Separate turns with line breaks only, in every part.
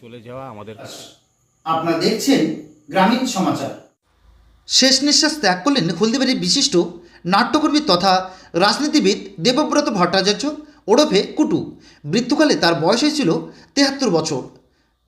চলে যাওয়া আমাদের
আপনারা দেখছেন গ্রামীণ সমাচার। শেষ নিঃশ্বাস ত্যাগ করলেন হলদিবাড়ির বিশিষ্ট নাট্যকর্মী তথা রাজনীতিবিদ দেবব্রত ভট্টাচার্য ওরফে কুটু। মৃত্যুকালে তার বয়স হয়েছিল তেহাত্তর বছর।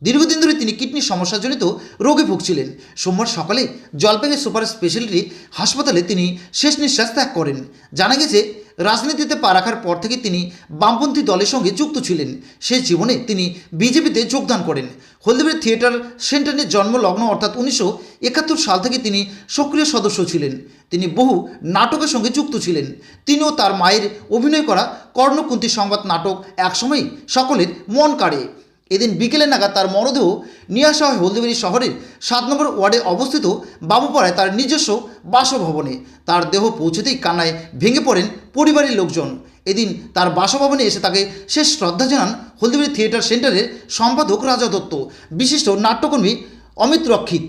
দীর্ঘদিন ধরে তিনি কিডনির সমস্যাজনিত রোগে ভুগছিলেন। সোমবার সকালে জলপাইগুড়ি সুপার স্পেশালিটি হাসপাতালে তিনি শেষ নিঃশ্বাস ত্যাগ করেন। জানা গেছে রাজনীতিতে পা রাখার পর থেকে তিনি বামপন্থী দলের সঙ্গে যুক্ত ছিলেন। সে জীবনে তিনি বিজেপিতে যোগদান করেন। হলদিবাড়ি থিয়েটার সেন্টারের জন্মলগ্ন, অর্থাৎ উনিশশো একাত্তর সাল থেকে তিনি সক্রিয় সদস্য ছিলেন। তিনি বহু নাটকের সঙ্গে যুক্ত ছিলেন। তিনিও তার মায়ের অভিনয় করা কর্ণকুন্তি সংবাদ নাটক একসময় সকলের মন কাড়ে। এদিন বিকেলে নাগাদ তার মরদেহ নিয়ে আসা হয় হলদিবাড়ি শহরের সাত নম্বর ওয়ার্ডে অবস্থিত বাবুপাড়ায় তার নিজস্ব বাসভবনে। তার দেহ পৌঁছতেই কান্নায় ভেঙে পড়েন পরিবারের লোকজন। এদিন তার বাসভবনে এসে তাকে শেষ শ্রদ্ধা জানান হলদিবাড়ি থিয়েটার সেন্টারের সম্পাদক রাজা দত্ত। বিশিষ্ট নাট্যকর্মী অমিত রক্ষিত।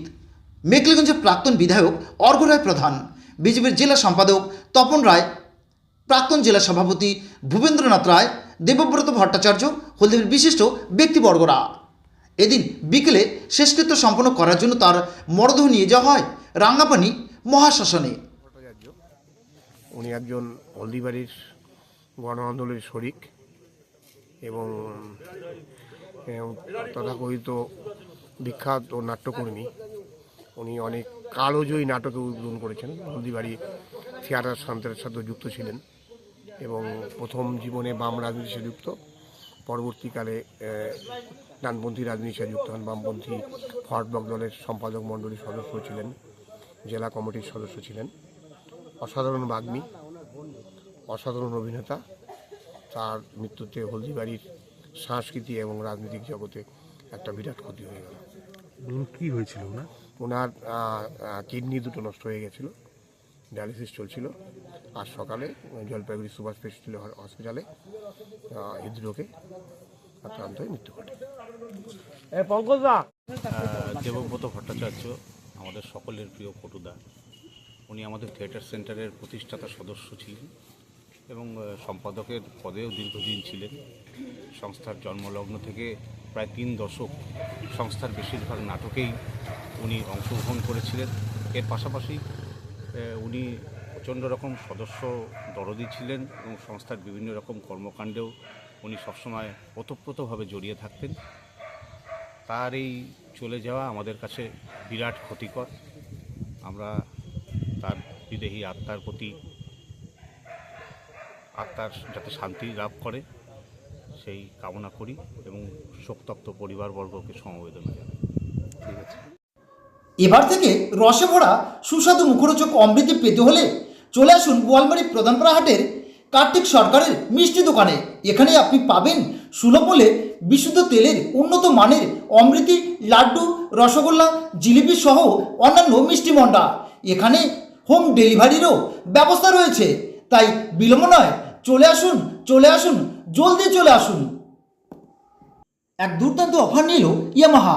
মেকলিগঞ্জের প্রাক্তন বিধায়ক অর্ঘ রায় প্রধান। বিজেপির জেলা সম্পাদক তপন রায়। প্রাক্তন জেলা সভাপতি ভূপেন্দ্রনাথ রায়। দেবব্রত ভট্টাচার্য হলদিবাড়ির বিশিষ্ট ব্যক্তিবর্গরা। এদিন বিকেলে শেষকৃত্য সম্পন্ন করার জন্য তার মরদেহ নিয়ে যাওয়া হয় রাঙ্গাপানি
ভট্টাচার্য, উনি একজন হলদিবাড়ির গণ আন্দোলনের শরিক এবং তথাকথিত বিখ্যাত ও নাট্যকর্মী। উনি অনেক কালোজয়ী নাটকে উদ্বোধন করেছেন। হলদিবাড়ি থিয়েটার শান্তের সাথে যুক্ত ছিলেন। এবং প্রথম জীবনে বাম রাজনীতির সাথে যুক্ত পরবর্তীকালে ডানপন্থী রাজনীতির সাথে যুক্ত হন। বামপন্থী ফরওয়ার্ড ব্লক দলের সম্পাদক মণ্ডলীর সদস্য ছিলেন জেলা কমিটির সদস্য ছিলেন। অসাধারণ বাগ্মী অসাধারণ অভিনেতা তার মৃত্যুতে হলদিবাড়ির সংস্কৃতি এবং রাজনৈতিক জগতে একটা বিরাট ক্ষতি হয়ে গেল।
কি হয়েছিল না
ওনার কিডনি দুটো নষ্ট হয়ে গেছিল। ডায়ালিসিস চলছিল। আর সকালে জলপাইগুড়ি সুপার স্পেশালিটি হসপিটালে হৃদরোগে আক্রান্ত হয়ে মৃত্যু ঘটে।
দেবব্রত ভট্টাচার্য আমাদের সকলের প্রিয় পটুদা। উনি আমাদের থিয়েটার সেন্টারের প্রতিষ্ঠাতা সদস্য ছিলেন এবং সম্পাদকের পদেও দীর্ঘদিন ছিলেন। সংস্থার জন্মলগ্ন থেকে প্রায় তিন দশক সংস্থার বেশিরভাগ নাটকেই উনি অংশগ্রহণ করেছিলেন। এর পাশাপাশি উনি প্রচণ্ড রকম সদস্য দরদি ছিলেন এবং সংস্থার বিভিন্ন রকম কর্মকাণ্ডেও উনি সবসময় ওতপ্রোতভাবে জড়িয়ে থাকতেন। তার এই চলে যাওয়া আমাদের কাছে বিরাট ক্ষতিকর। আমরা তার বিদেহী আত্মার প্রতি আত্মার যাতে শান্তি লাভ করে, সেই কামনা করি এবং শোকতপ্ত পরিবারবর্গকে সমবেদনা জানাই। ঠিক আছে।
এবার থেকে রসে ভরা সুস্বাদু মুখরোচক অমৃতি পেতে হলে চলে আসুন গোয়ালবাড়ি প্রধানপাড়া হাটের কার্তিক সরকারের মিষ্টি দোকানে। এখানে আপনি পাবেন সুলভ বিশুদ্ধ তেলের উন্নত মানের অমৃতি, লাড্ডু, রসগোল্লা, জিলিপি সহ অন্যান্য মিষ্টি মন্ডা। এখানে হোম ডেলিভারিরও ব্যবস্থা রয়েছে। তাই বিলম্ব নয়, চলে আসুন চলে আসুন, জলদি চলে আসুন। এক দুর্দান্ত অফার নিল ইয়ামাহা।